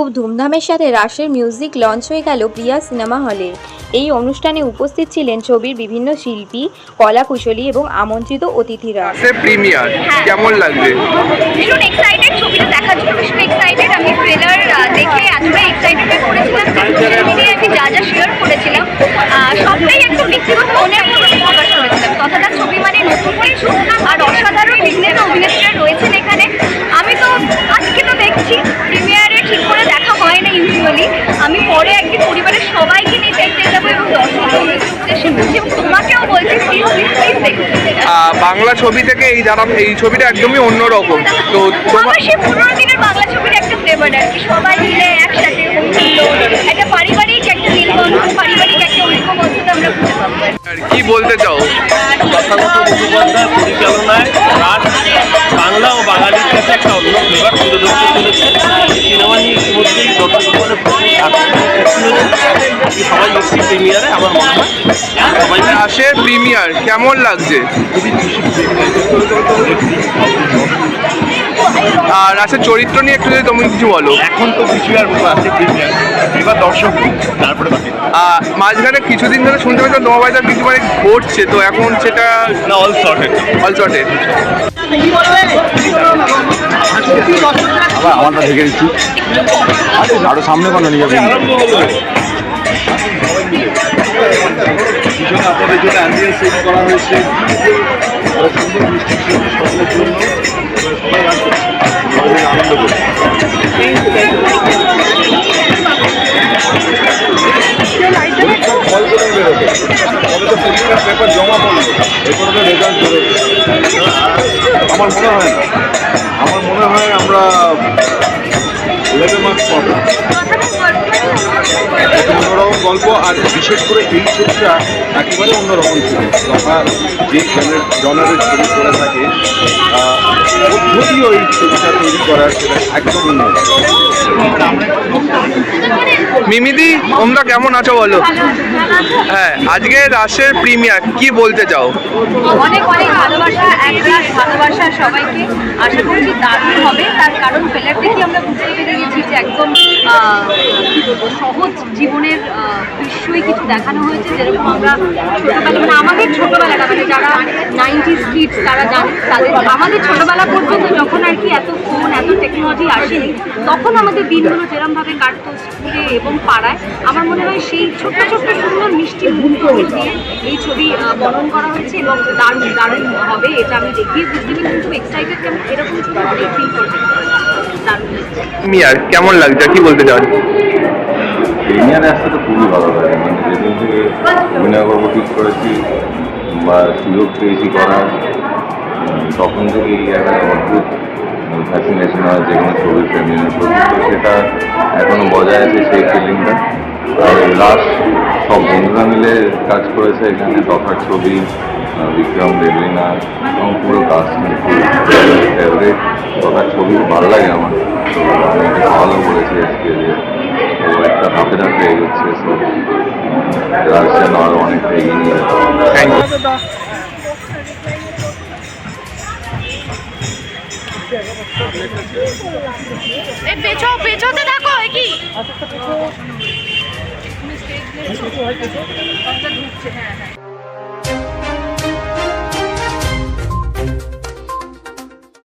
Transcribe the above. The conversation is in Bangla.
খুব ধুমধামের সাথে রাসের মিউজিক লঞ্চ হয়ে গেল প্রিয়া সিনেমা হলে এই অনুষ্ঠানে উপস্থিত ছিলেন ছবির বিভিন্ন শিল্পী কলাকুশলী এবং আমন্ত্রিত অতিথিরা। প্রিমিয়ার কেমন লাগবে? ভীষণ এক্সাইটেড ছবিটা দেখার জন্য ভীষণ এক্সাইটেড আমি ট্রেলার ইউজুয়ালি আমি পরে একদিন পরিবারের সবাইকে নিয়ে দেখতে যাব এবং দর্শকদের তোমাকেও বলছি প্লিজ প্লিজ প্লিজ বাংলা ছবি থেকে এই যারা এই ছবিটা একদমই অন্যরকম। তো তোমার সেই পুরোনো দিনের বাংলা ছবির একটা ফ্লেভার আর কি সবাই মিলে একসাথে একটা পারিবারিক একটা মিলবন্ধন পারিবারিক একটা ঐক্যবদ্ধতা আমরা খুঁজে পাবো। আর কি বলতে চাও? তথাগত মুখোপাধ্যায় পরিচালনায় বাংলা ও বাঙালির কাছে একটা অন্য ফ্লেভার তুলে ধরতে চলেছে প্রিমিয়ারে আমার মনে হয়। সবাই প্রিমিয়ার কেমন লাগছে? আর রাসের চরিত্র নিয়ে একটু যদি তুমি কিছু বলো। এখন তো কিছু আর আছে প্রিমিয়ার। এবার দর্শক তারপরে বাকি। মাঝখানে কিছুদিন ধরে শুনতে পেয়েছিলাম তোমার বাড়িতে কিছু মানে ঘটছে তো এখন সেটা না অল সর্টেড অল চটে আবার আমারটা দেখে দিচ্ছি আরও সামনে কোনো নিয়ে যাবেন পিছনে আপনাদের জন্য অ্যাম্বিয়েন্স সেট করা হয়েছে। সুন্দর মিষ্টি সকলের জন্য সবাই আসবে আনন্দ পেপার জমা পড়ল এরপরে তো রেজাল্ট বেরোবে আমার মনে হয় না। আমার মনে হয় আমরা লেভেল মার্কস পাবো অন্যরকম গল্প আর বিশেষ করে এই ছবিটা একেবারে অন্যরকম ছিল। আমরা যে জনের জনারের ছবি করে থাকে পদ্ধতিও এই ছবিটা তৈরি করার সেটা একদম অন্য মিমিদি তোমরা কেমন আছো বলো? হ্যাঁ আজকে রাসের প্রিমিয়ার কি বলতে চাও? অনেক অনেক ভালোবাসা একরাশ ভালোবাসা সবাইকে। আশা করছি দারুণ হবে। তার কারণ ট্রেলার থেকে আমরা বুঝতে পেরে গেছি যে একদম সহজ জীবনের দৃশ্যই কিছু দেখানো হয়েছে যেরকম আমরা ছোটবেলা মানে আমাদের ছোটবেলাটা মানে যারা নাইনটি কিডস, তারা জানে, তাদের আমাদের ছোটবেলা পর্যন্ত যখন আর কি এত ফোন এত টেকনোলজি আসেনি, তখন আমাদের দিনগুলো যেরমভাবে কাটতো স্কুলে এবং পাড়ায়, আমার মনে হয় সেই ছোট্ট ছোট্ট সুন্দর মিষ্টি মুহূর্তগুলো দিয়ে এই ছবি বরণ করা হয়েছে এবং দারুণ দারুণ হবে, এটা আমি দেখিয়ে বুঝতে পারি খুব এক্সাইটেড আমি এরকম ছবি অনেক ফিল করতে দারুণ কেমন লাগছে? কি বলতে চাও প্রিমিয়ারে আসতে তো খুবই ভালো লাগে। মানে যেদিন থেকে অভিনয় করব ঠিক করেছি বা সুযোগ পেয়েছি করার তখন থেকেই একটা অদ্ভুত। ফ্যাসিনেশন হয় যে কোনো ছবির প্রেমিয়ার প্রতি সেটা এখনও বজায় আছে সেই ফিলিংটা আর লাস্ট সব বন্ধুরা মিলে কাজ করেছে এখানে তথার ছবি বিক্রম, দেবলিনা, এবং পুরো কাজ ফেভারিট তথার ছবি ভালো লাগে আমার। ভালো বলেছি আজকে যে ও একটা ধাপে ধাপে এগোচ্ছে সো রাজ যেন আরও অনেকটা এগিয়ে নিয়ে যেতে পারে। থ্যাংক ইউ পেছো পেছোতে থাকো কি হ্যাঁ হ্যাঁ